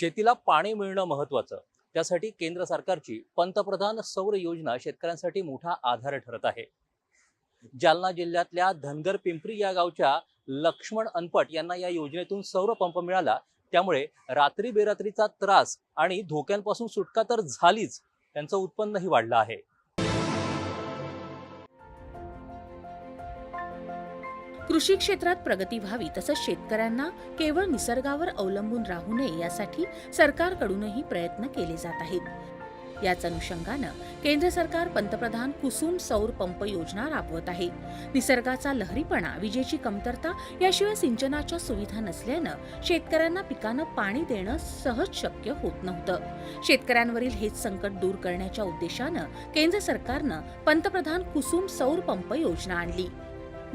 शेतीला पाणी मिळणं महत्वाचं. त्यासाठी केंद्र सरकारची पंतप्रधान सौर योजना शेतकऱ्यांसाठी मोठा आधार ठरत आहे. जालना जिल्ह्यातल्या धनगर पिंपरी या गावच्या लक्ष्मण अनपट यांना या योजनेतून सौर पंप मिळाला. त्यामुळे रात्री बेरात्रीचा त्रास आणि धोक्यांपासून सुटका तर झालीच त्यांचं उत्पन्नही वाढलं आहे. कृषी क्षेत्रात प्रगती व्हावी तसंच शेतकऱ्यांना केवळ निसर्गावर अवलंबून राहू नये यासाठी सरकारकडूनही प्रयत्न केले जात आहेत. याच अनुषंगानं केंद्र सरकार पंतप्रधान कुसुम सौर पंप योजना राबवत आहे. निसर्गाचा लहरीपणा विजेची कमतरता याशिवाय सिंचनाच्या सुविधा नसल्यानं शेतकऱ्यांना पिकानं पाणी देणं सहज शक्य होत नव्हतं. शेतकऱ्यांवरील हेच संकट दूर करण्याच्या उद्देशानं केंद्र सरकारनं पंतप्रधान कुसुम सौर पंप योजना आणली.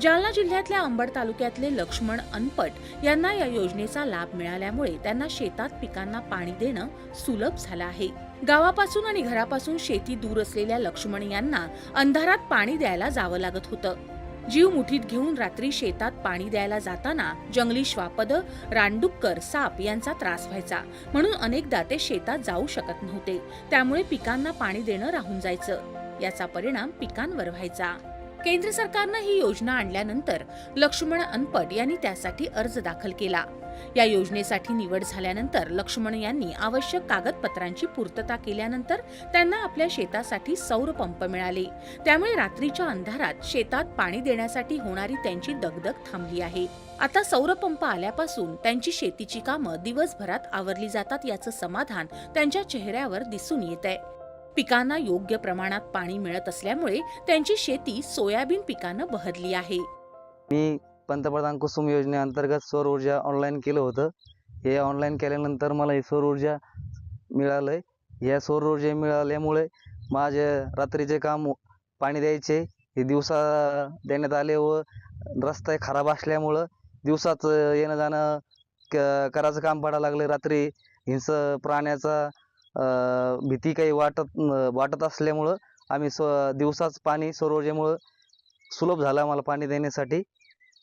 जालना जिल्ह्यातल्या अंबड तालुक्यातले लक्ष्मण अनपट यांना या योजनेचा लाभ मिळाल्यामुळे त्यांना शेतात पिकांना पाणी देणं सुलभ झालं आहे. गावापासून आणि घरापासून शेती दूर असलेल्या लक्ष्मण यांना अंधारात पाणी द्यायला जावं लागत होतं. जीव मुठीत घेऊन रात्री शेतात पाणी द्यायला जाताना जंगली श्वापद रानडुक्कर साप यांचा त्रास व्हायचा. म्हणून अनेकदा ते शेतात जाऊ शकत नव्हते. त्यामुळे पिकांना पाणी देणं राहून जायचं. याचा परिणाम पिकांवर व्हायचा. केंद्र सरकारनं ही योजना आणल्यानंतर लक्ष्मण अनपट यांनी त्यासाठी अर्ज दाखल केला. या योजनेसाठी निवड झाल्यानंतर लक्ष्मण यांनी आवश्यक कागदपत्रांची पूर्तता केल्यानंतर त्यांना आपल्या शेतासाठी सौर पंप मिळाले. त्यामुळे रात्रीच्या अंधारात शेतात पाणी देण्यासाठी होणारी त्यांची दगदग थांबली आहे. आता सौर पंप आल्यापासून त्यांची शेतीची कामं दिवसभरात आवरली जातात याचं समाधान त्यांच्या चेहऱ्यावर दिसून येत आहे पिकांना योग्य प्रमाणात पाणी मिळत असल्यामुळे त्यांची शेती सोयाबीन पिकानं बहरली आहे. मी पंतप्रधान कुसुम योजनेअंतर्गत सौर ऊर्जा ऑनलाईन केलं होतं. हे ऑनलाईन केल्यानंतर मला हे सौर ऊर्जा मिळालं आहे या सौर ऊर्जा मिळाल्यामुळे माझे रात्रीचे काम पाणी द्यायचे हे दिवसा देण्यात आले व रस्ता खराब असल्यामुळं दिवसाचं येणं जाणं क करायचं काम पडायला लागलं. रात्री हिंस प्राण्याचा भीती काही वाटत वाटत असल्यामुळं आम्ही स्व दिवसाच पाणी सौरऊर्जेमुळं सुलभ झालं आम्हाला पाणी देण्यासाठी.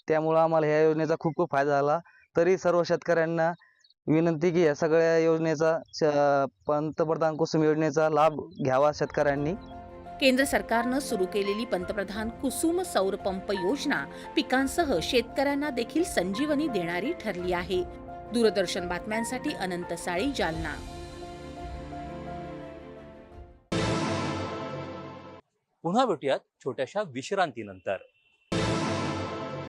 त्यामुळं आम्हाला ह्या योजनेचा खूप खूप फायदा झाला. तरी सर्व शेतकऱ्यांना विनंती की या सगळ्या योजनेचा पंतप्रधान कुसुम योजनेचा लाभ घ्यावा शेतकऱ्यांनी. केंद्र सरकारनं सुरू केलेली पंतप्रधान कुसुम सौर पंप योजना पिकांसह शेतकऱ्यांना देखील संजीवनी देणारी ठरली आहे. दूरदर्शन बातम्यांसाठी अनंत साळी जालना. पुन्हा भेटूयात छोट्याशा विश्रांतीनंतर.